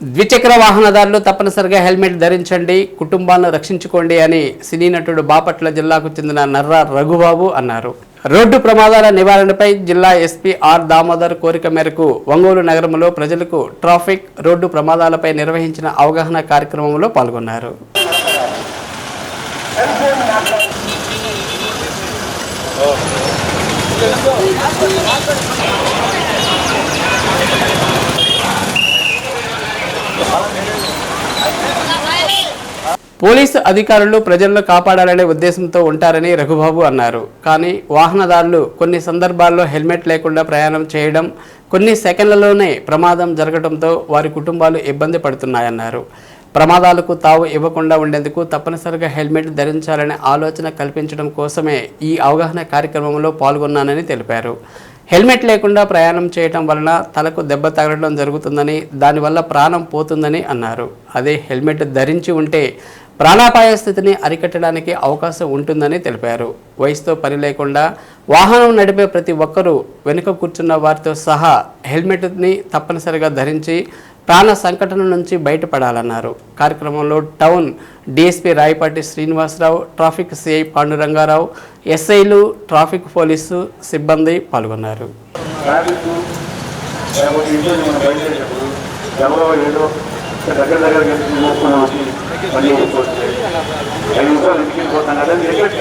ద్విచక్ర వాహనదారులు తప్పనిసరిగా హెల్మెట్ ధరించండి కుటుంబాలను రక్షించుకోండి అని సినీ నటుడు బాపట్ల జిల్లాకు చెందిన నర్రా రఘుబాబు అన్నారు. రోడ్డు ప్రమాదాల నివారణపై జిల్లా ఎస్పీ ఆర్ దామోదర్ కోరిక మేరకు ఒంగోలు నగరంలో ప్రజలకు ట్రాఫిక్ రోడ్డు ప్రమాదాలపై నిర్వహించిన అవగాహన కార్యక్రమంలో పాల్గొన్నారు. పోలీసు అధికారులు ప్రజలను కాపాడాలనే ఉద్దేశంతో ఉంటారని రఘుబాబు అన్నారు. కానీ వాహనదారులు కొన్ని సందర్భాల్లో హెల్మెట్ లేకుండా ప్రయాణం చేయడం కొన్ని సెకండ్లలోనే ప్రమాదం జరగడంతో వారి కుటుంబాలు ఇబ్బంది పడుతున్నాయన్నారు. ప్రమాదాలకు తావు ఇవ్వకుండా ఉండేందుకు తప్పనిసరిగా హెల్మెట్ ధరించాలనే ఆలోచన కల్పించడం కోసమే ఈ అవగాహన కార్యక్రమంలో పాల్గొన్నానని తెలిపారు. హెల్మెట్ లేకుండా ప్రయాణం చేయటం వలన తలకు దెబ్బ తగలడం జరుగుతుందని దానివల్ల ప్రాణం పోతుందని అన్నారు. అదే హెల్మెట్ ధరించి ఉంటే ప్రాణాపాయ స్థితిని అరికట్టడానికి అవకాశం ఉంటుందని తెలిపారు. వయసుతో పని లేకుండా వాహనం నడిపే ప్రతి ఒక్కరూ వెనుక కూర్చున్న వారితో సహా హెల్మెట్ని తప్పనిసరిగా ధరించి ప్రాణ సంకటన నుంచి బయటపడాలన్నారు. కార్యక్రమంలో town DSP Rayapati Srinivasarao traffic CI Pandurangarao ఎస్ఐలు ట్రాఫిక్ పోలీసు సిబ్బంది పాల్గొన్నారు. ఎవరో ఏదో దగ్గర దగ్గర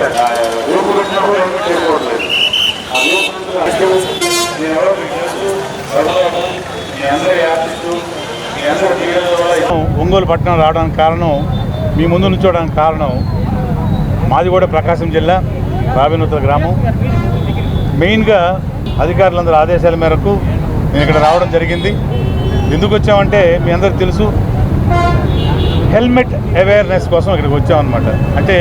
అదే నెగ్లెక్ట్ పెట్టినప్పుడు ఎవరు చేసుకోవట్లేదు ఆ రూపు నేను ఎవరో మీ మీ అందరూ ఒంగోలు పట్టణం రావడానికి కారణం మీ ముందు నుంచోడానికి కారణం మాది కూడా ప్రకాశం జిల్లా రాబినూతల గ్రామం. మెయిన్గా అధికారులందరూ ఆదేశాల మేరకు నేను ఇక్కడ రావడం జరిగింది. ఎందుకు వచ్చామంటే మీ అందరికి తెలుసు హెల్మెట్ అవేర్నెస్ కోసం ఇక్కడికి వచ్చామన్నమాట. అంటే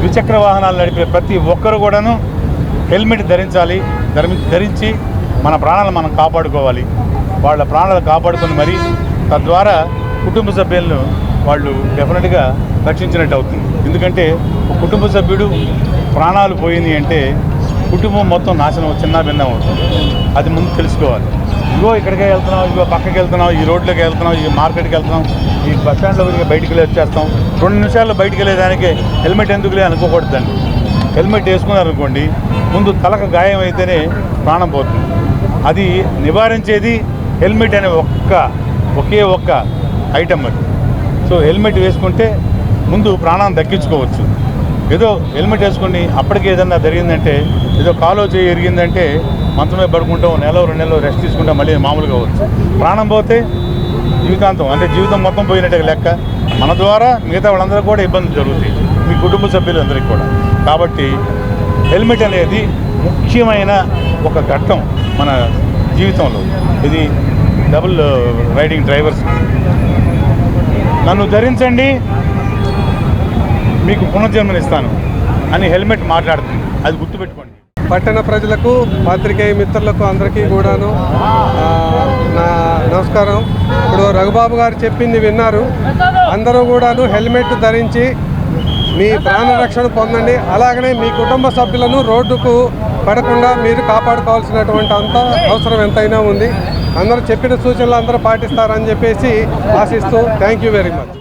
ద్విచక్ర వాహనాలు నడిపే ప్రతి ఒక్కరు కూడాను హెల్మెట్ ధరించాలి ధరి- ధరించి మన ప్రాణాలను మనం కాపాడుకోవాలి. వాళ్ళ ప్రాణాలు కాపాడుకొని మరి తద్వారా కుటుంబ సభ్యులను వాళ్ళు డెఫినెట్గా రక్షించినట్టు అవుతుంది. ఎందుకంటే ఒక కుటుంబ సభ్యుడు ప్రాణాలు పోయింది అంటే కుటుంబం మొత్తం నాశనం చిన్న భిన్నం అవుతుంది. అది ముందు తెలుసుకోవాలి. ఇగో ఇక్కడికే వెళ్తున్నాం ఇగో పక్కకి వెళ్తున్నాం ఈ రోడ్లోకి వెళ్తున్నాం ఈ మార్కెట్కి వెళ్తున్నాం ఈ బస్ స్టాండ్లో ఇక బయటికి వెళ్ళి వచ్చేస్తాం. రెండు నిమిషాల్లో బయటికి వెళ్ళేదానికి హెల్మెట్ ఎందుకులే అనుకోకూడదండి. హెల్మెట్ వేసుకున్నారనుకోండి ముందు తలకు గాయం అయితేనే ప్రాణం పోతుంది. అది నివారించేది హెల్మెట్ అనే ఒక్క ఒకే ఒక్క ఐటమ్ అది. సో హెల్మెట్ వేసుకుంటే ముందు ప్రాణాన్ని దక్కించుకోవచ్చు. ఏదో హెల్మెట్ వేసుకుని అప్పటికి ఏదన్నా జరిగిందంటే ఏదో కాలో చేయి ఎరిగిందంటే మంచం మీద పడుకుంటాం నెల రెండు నెలలు రెస్ట్ తీసుకుంటాం మళ్ళీ మామూలుగా అవ్వచ్చు. ప్రాణం పోతే జీవితాంతం అంటే జీవితం మొత్తం పోయినట్టే లెక్క. మన ద్వారా మిగతా వాళ్ళందరూ కూడా ఇబ్బందులు జరుగుతాయి. మీ కుటుంబ సభ్యులందరికీ కూడా. కాబట్టి హెల్మెట్ అనేది ముఖ్యమైన ఒక ఘట్టం మన జీవితంలో. ఇది డబుల్ రైడింగ్ డ్రైవర్స్. నన్ను ధరించండి మీకు పునర్జన్మనిస్తాను అని హెల్మెట్ మాట్లాడుతుంది. అది గుర్తుపెట్టుకోండి. పట్టణ ప్రజలకు పాత్రికేయ మిత్రులకు అందరికీ కూడాను నా నమస్కారం. ఇప్పుడు రఘుబాబు గారు చెప్పింది విన్నారు. అందరూ కూడాను హెల్మెట్ ధరించి మీ ప్రాణ రక్షణ పొందండి. అలాగనే మీ కుటుంబ సభ్యులను రోడ్డుకు పడకుండా మీరు కాపాడుకోవాల్సినటువంటి అంత అవసరం ఎంతైనా ఉంది. అందరూ చెప్పిన సూచనలు అందరూ పాటిస్తారని చెప్పేసి ఆశిస్తూ థ్యాంక్ యూ వెరీ మచ్.